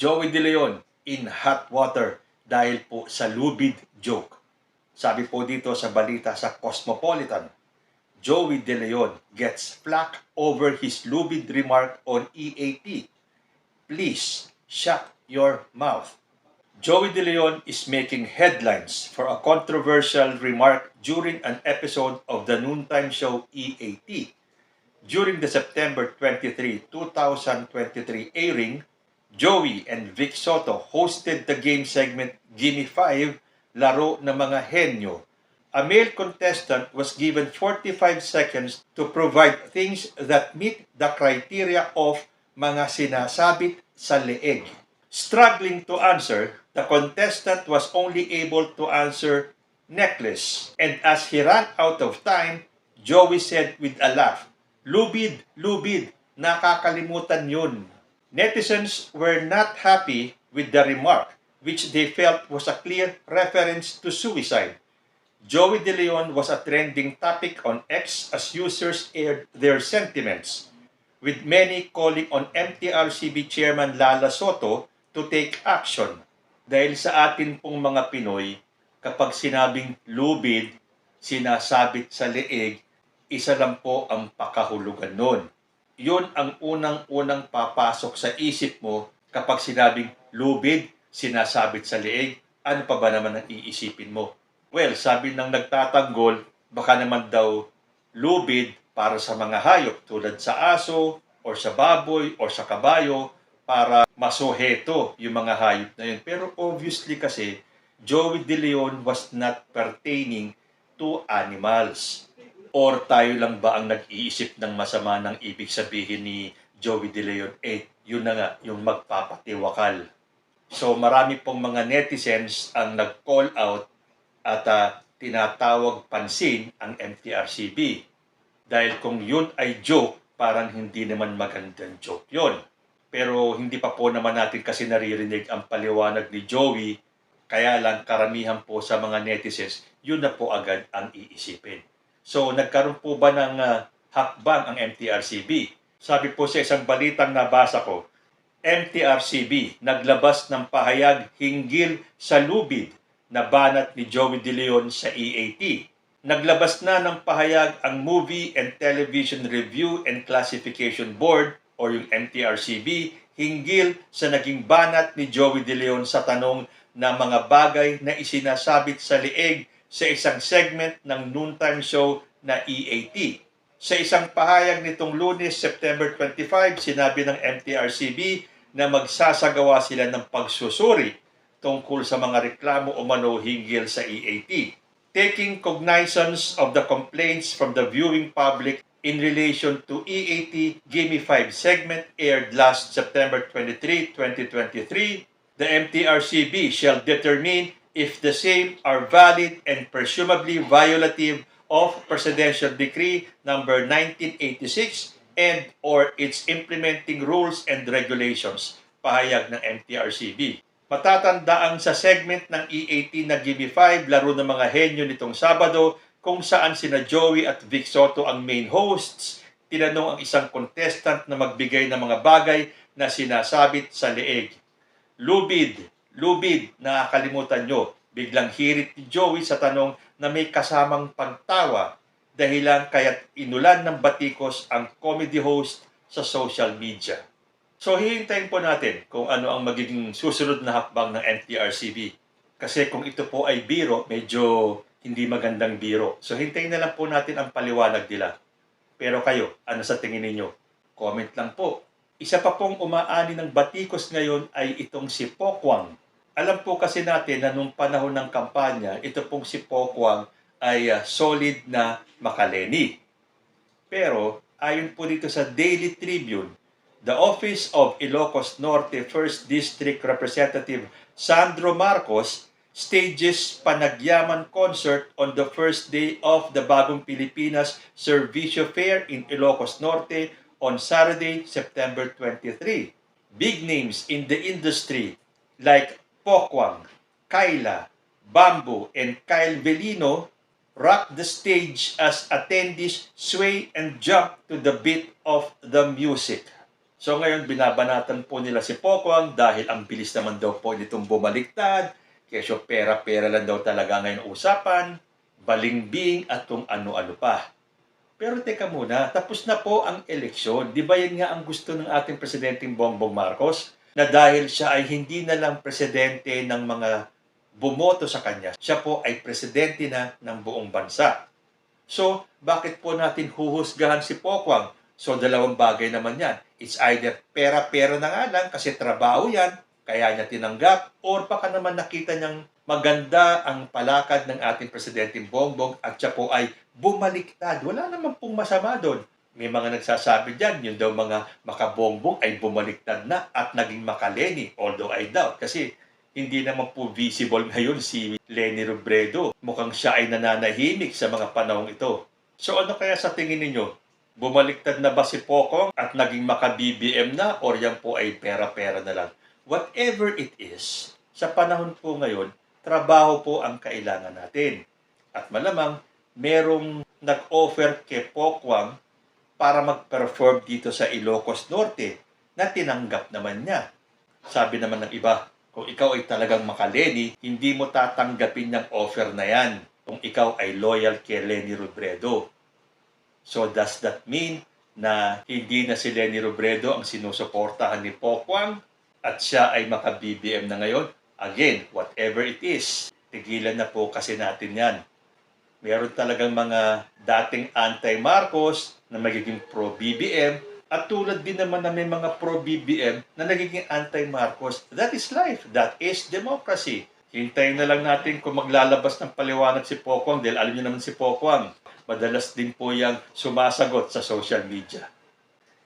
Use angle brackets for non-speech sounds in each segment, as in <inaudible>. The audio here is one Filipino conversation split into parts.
Joey De Leon in hot water dahil po sa lubid joke. Sabi po dito sa balita sa Cosmopolitan, Joey De Leon gets flack over his lubid remark on EAT. Please shut your mouth. Joey De Leon is making headlines for a controversial remark during an episode of the noontime show EAT. During the September 23, 2023 airing, Joey and Vic Soto hosted the game segment Gimme 5, Laro ng Mga Henyo. A male contestant was given 45 seconds to provide things that meet the criteria of mga sinasabit sa leeg. Struggling to answer, the contestant was only able to answer necklace. And as he ran out of time, Joey said with a laugh, Lubid, lubid, nakakalimutan yun. Netizens were not happy with the remark, which they felt was a clear reference to suicide. Joey De Leon was a trending topic on X as users aired their sentiments, with many calling on MTRCB Chairman Lala Soto to take action. Dahil sa atin pong mga Pinoy, kapag sinabing lubid, sinasabit sa leeg, isa lang po ang pakahulugan nun. Yun ang unang-unang papasok sa isip mo kapag sinabing lubid, sinasabit sa leeg, ano pa ba naman ang iisipin mo? Well, sabi ng nagtatanggol, baka naman daw lubid para sa mga hayop tulad sa aso or sa baboy or sa kabayo para masuheto yung mga hayop na yun. Pero obviously kasi, Joey De Leon was not pertaining to animals. Or tayo lang ba ang nag-iisip ng masama ng ibig sabihin ni Joey De Leon? Eh, yun na nga, yung magpapatiwakal. So marami pong mga netizens ang nag-call out at ah, tinatawag pansin ang MTRCB. Dahil kung yun ay joke, parang hindi naman magandang joke yon. Pero hindi pa po naman natin kasi naririnig ang paliwanag ni Joey, kaya lang karamihan po sa mga netizens, yun na po agad ang iisipin. So nagkaroon po ba ng ah, hakbang ang MTRCB? Sabi po sa isang balitang nabasa ko, MTRCB naglabas ng pahayag hinggil sa lubid na banat ni Joey De Leon sa EAT. Naglabas na ng pahayag ang Movie and Television Review and Classification Board o yung MTRCB hinggil sa naging banat ni Joey De Leon sa tanong na mga bagay na isinasabit sa lieg sa isang segment ng noontime show na EAT. Sa isang pahayag nitong lunes, September 25, sinabi ng MTRCB na magsasagawa sila ng pagsusuri tungkol sa mga reklamo o mano hinggil sa EAT. Taking cognizance of the complaints from the viewing public in relation to EAT Gimme 5 segment aired last September 23, 2023, the MTRCB shall determine if the same are valid and presumably violative of Presidential Decree number 1986 and or its implementing rules and regulations pahayag ng MTRCB. Matatandaan sa segment ng EAT na Gimme 5, laro ng mga henyo nitong Sabado, kung saan sina Joey at Vic Soto ang main hosts, tinanong ang isang contestant na magbigay ng mga bagay na sinasabit sa leeg. Lubid, lubid, nakakalimutan nyo. Biglang hirit ni Joey sa tanong na may kasamang pagtawa dahilan kaya't inulan ng batikos ang comedy host sa social media. So hihintayin po natin kung ano ang magiging susunod na hakbang ng NTRCB. Kasi kung ito po ay biro, medyo hindi magandang biro. So hintayin na lang po natin ang paliwanag nila. Pero kayo, ano sa tingin ninyo? Comment lang po. Isa pa pong umaani ng batikos ngayon ay itong si Pokwang. Alam po kasi natin na nung panahon ng kampanya, ito pong si Pokwang ay ah, solid na makaleni. Pero ayon po dito sa Daily Tribune, the Office of Ilocos Norte 1st District Representative Sandro Marcos stages panagyaman concert on the first day of the Bagong Pilipinas Servicio Fair in Ilocos Norte on Saturday, September 23. Big names in the industry like Pokwang, Kyla, Bamboo, and Kyle Velino rock the stage as attendees sway and jump to the beat of the music. So ngayon, binabanatan po nila si Pokwang dahil ang bilis naman daw po nitong bumaliktad. Kesyo pera-pera lang daw talaga ngayon usapan, balingbing at kung ano-ano pa. Pero teka muna, tapos na po ang eleksyon. Di ba yan nga ang gusto ng ating Presidenteng Bongbong Marcos? Na dahil siya ay hindi na lang presidente ng mga bumoto sa kanya, siya po ay presidente na ng buong bansa. So, bakit po natin huhusgahan si Pokwang? So, dalawang bagay naman yan. It's either pera-pera na nga lang kasi trabaho yan, kaya niya tinanggap, or baka naman nakita niyang maganda ang palakad ng ating Presidenteng Bongbong at siya po ay bumaliktad. Wala naman pong masama doon. May mga nagsasabi dyan, yun daw mga makabongbong ay bumaliktad na at naging makaleni, although I doubt. Kasi hindi naman po visible ngayon si Lenny Robredo. Mukhang siya ay nananahimik sa mga panahong ito. So ano kaya sa tingin ninyo? Bumaliktad na ba si Pokong at naging maka-BBM na or yan po ay pera-pera na lang? Whatever it is, sa panahon po ngayon, trabaho po ang kailangan natin. At malamang, merong nag-offer kay Pokwang para mag-perform dito sa Ilocos Norte na tinanggap naman niya. Sabi naman ng iba, kung ikaw ay talagang makaleni, hindi mo tatanggapin ng offer na yan kung ikaw ay loyal kay Lenny Robredo. So does that mean na hindi na si Lenny Robredo ang sinusuportahan ni Pokwang at siya ay maka-BBM na ngayon? Again, whatever it is, tigilan na po kasi natin yan. Meron talagang mga dating anti-Marcos na magiging pro-BBM at tulad din naman na may mga pro-BBM na nagiging anti-Marcos. That is life. That is democracy. Hintayin na lang natin kung maglalabas ng paliwanag si Pokwang dahil alam niyo naman si Pokwang, madalas din po yang sumasagot sa social media.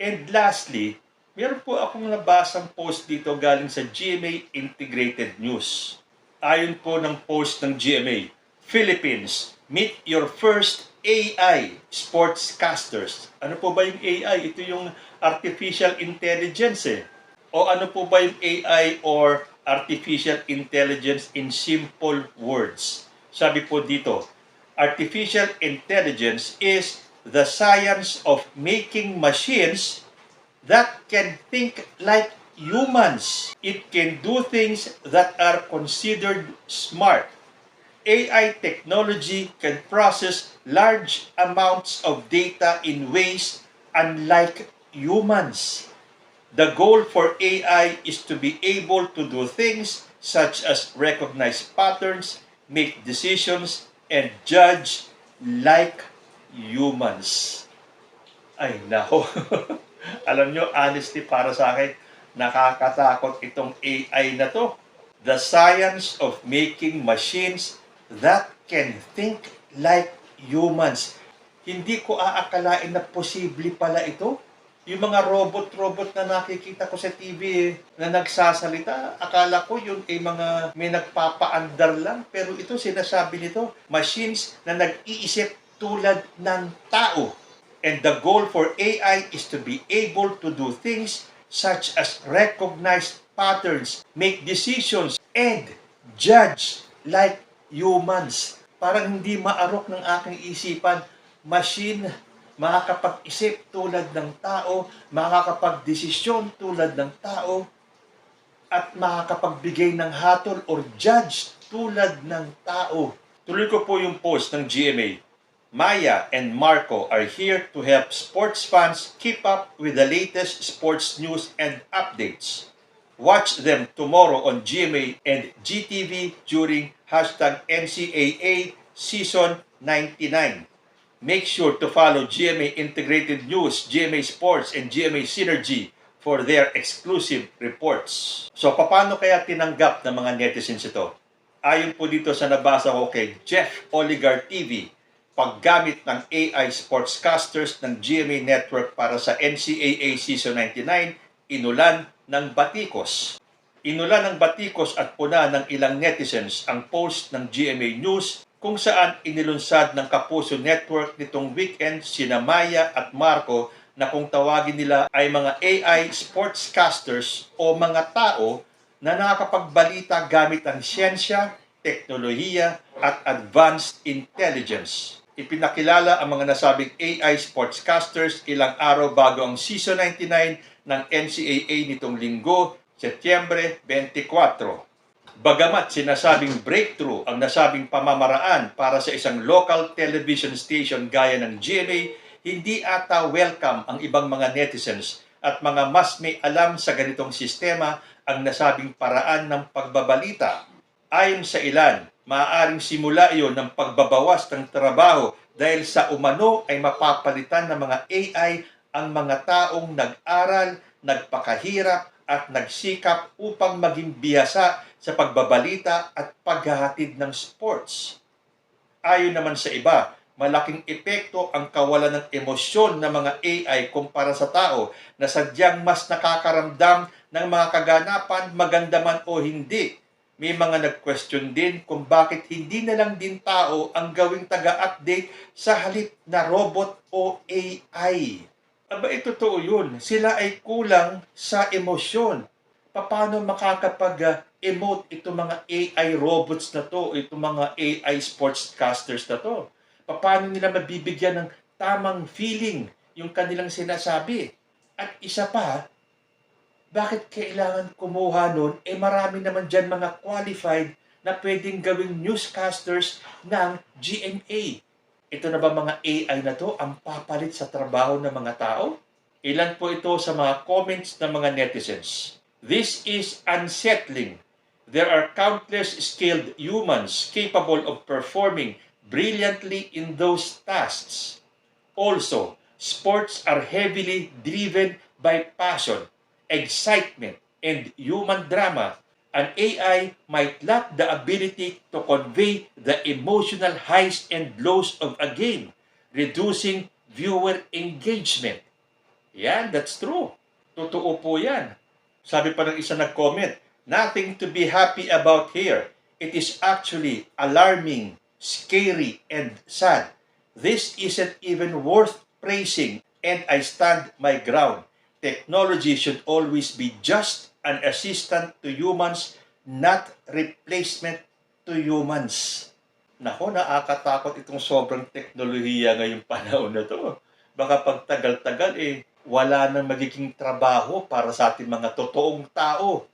And lastly, meron po akong nabasang post dito galing sa GMA Integrated News. Ayon po ng post ng GMA, Philippines, meet your first AI sportscasters. Ano po ba yung AI? Ito yung artificial intelligence eh. O ano po ba yung AI or artificial intelligence in simple words? Sabi po dito, artificial intelligence is the science of making machines that can think like humans. It can do things that are considered smart. AI technology can process large amounts of data in ways unlike humans. The goal for AI is to be able to do things such as recognize patterns, make decisions, and judge like humans. Ay, nako. <laughs> Alam nyo, honestly, para sa akin, nakakatakot itong AI na to. The science of making machines that can think like humans. Hindi ko aakalain na posible pala ito. Yung mga robot-robot na nakikita ko sa TV na nagsasalita, akala ko yun ay mga may nagpapaandar lang. Pero ito, sinasabi nito, machines na nag-iisip tulad ng tao. And the goal for AI is to be able to do things such as recognize patterns, make decisions, and judge like humans. Parang hindi maarok ng aking isipan, machine makakapag-isip tulad ng tao, makakapag-desisyon tulad ng tao, at makakapagbigay ng hatol or judge tulad ng tao. Tuloy ko po yung post ng GMA. Maya and Marco are here to help sports fans keep up with the latest sports news and updates. Watch them tomorrow on GMA and GTV during hashtag NCAA Season 99. Make sure to follow GMA Integrated News, GMA Sports, and GMA Synergy for their exclusive reports. So, paano kaya tinanggap ng mga netizens ito? Ayon po dito sa nabasa ko kay Jeff Oligar TV, paggamit ng AI sportscasters ng GMA Network para sa NCAA Season 99, inulan ng batikos. Inulan ng batikos at puna ng ilang netizens ang post ng GMA News kung saan inilunsad ng Kapuso Network nitong weekend sina Maya at Marco na kung tawagin nila ay mga AI sportscasters o mga tao na nakakapagbalita gamit ang siyensya, teknolohiya at advanced intelligence. Ipinakilala ang mga nasabing AI sportscasters ilang araw bago ang Season 99 ng NCAA nitong linggo, Setyembre 24. Bagamat sinasabing breakthrough ang nasabing pamamaraan para sa isang local television station gaya ng GMA, hindi ata welcome ang ibang mga netizens at mga mas may alam sa ganitong sistema ang nasabing paraan ng pagbabalita. Ayon sa ilan, maaaring simula iyon ng pagbabawas ng trabaho dahil sa umano ay mapapalitan ng mga AI ang mga taong nag-aral, nagpakahirap at nagsikap upang maging biyasa sa pagbabalita at paghahatid ng sports. Ayon naman sa iba, malaking epekto ang kawalan ng emosyon ng mga AI kumpara sa tao na sadyang mas nakakaramdam ng mga kaganapan, maganda man o hindi. May mga nag-question din kung bakit hindi na lang din tao ang gawing taga-update sa halip na robot o AI. Aba, ito totoo yun. Sila ay kulang sa emosyon. Paano makakapag-emote itong mga AI robots na to, itong mga AI sportscasters na to? Paano nila mabibigyan ng tamang feeling yung kanilang sinasabi? At isa pa, bakit kailangan kumuha nun? Eh marami naman dyan mga qualified na pwedeng gawing newscasters ng GMA. Ito na ba mga AI na to ang papalit sa trabaho ng mga tao? Ilan po ito sa mga comments ng mga netizens. This is unsettling. There are countless skilled humans capable of performing brilliantly in those tasks. Also, sports are heavily driven by passion, excitement, and human drama. An AI might lack the ability to convey the emotional highs and lows of a game, reducing viewer engagement. Yan, that's true. Totoo po yan. Sabi pa ng isa nag-comment, nothing to be happy about here. It is actually alarming, scary, and sad. This isn't even worth praising, and I stand my ground. Technology should always be just an assistant to humans, not replacement to humans. Nako, nakakatakot itong sobrang teknolohiya ngayong <laughs> panahon na to. Baka pagtagal-tagal eh, wala nang magiging trabaho para sa ating mga totoong tao.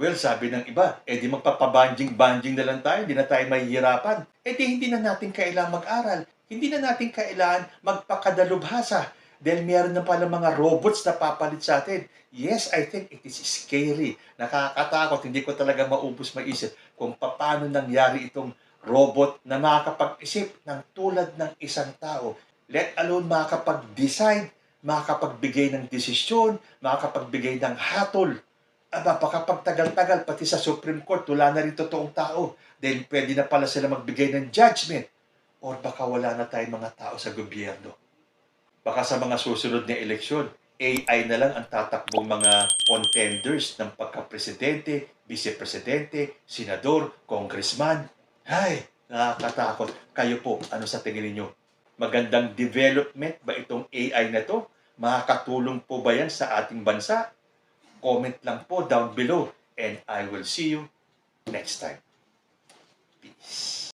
Well, sabi ng iba, eh di magpapabanjing-banjing na lang tayo, hindi na tayo mahihirapan. Eh di hindi na natin kailangan mag-aral. Hindi na natin kailangan magpakadalubhasa dahil meron na pala mga robots na papalit sa atin. Yes, I think it is scary. Nakakatakot. Hindi ko talaga maubos maisip kung paano nangyari itong robot na makakapag-isip ng tulad ng isang tao. Let alone makakapag-decide, makakapagbigay ng desisyon, makakapagbigay ng hatol. Aba, baka pagtagal-tagal, pati sa Supreme Court, wala na rin totoong tao. Dahil pwede na pala sila magbigay ng judgment. Or baka wala na tayong mga tao sa gobyerno. Baka sa mga susunod na eleksyon, AI na lang ang tatakbong mga contenders ng pagka-presidente, vice-presidente, senador, congressman. Ay, nakakatakot. Kayo po, ano sa tingin ninyo? Magandang development ba itong AI na to? Makakatulong po ba yan sa ating bansa? Comment lang po down below and I will see you next time. Peace.